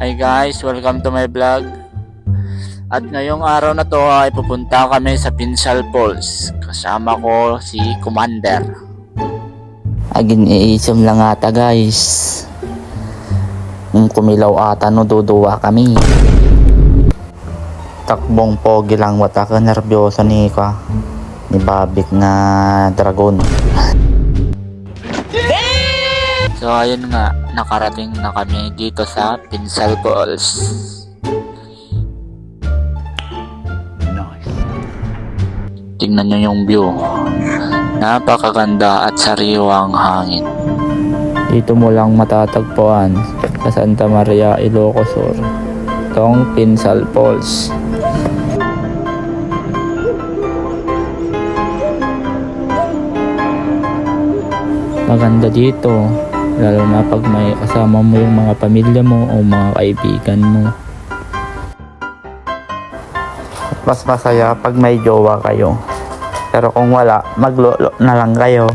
Hi guys, welcome to my vlog. At ngayong araw na to ay pupunta kami sa Pinsal Falls. Kasama ko si Commander. Agin iisum lang ata guys. Kung kumilaw ata no duduwa kami. Takbong pogi lang wata ka nervyoso ni ka. Ni Babik nga dragon. So ayun nga, nakarating na kami dito sa Pinsal Falls. Tingnan nyo yung view. Napakaganda at sariwang hangin. Dito mo lang matatagpuan sa Santa Maria, Ilocos Sur. Tong Pinsal Falls. Maganda dito. Lalo na pag may kasama mo yung mga pamilya mo o mga kaibigan mo. Mas masaya pag may jowa kayo. Pero kung wala, maglolo na lang kayo.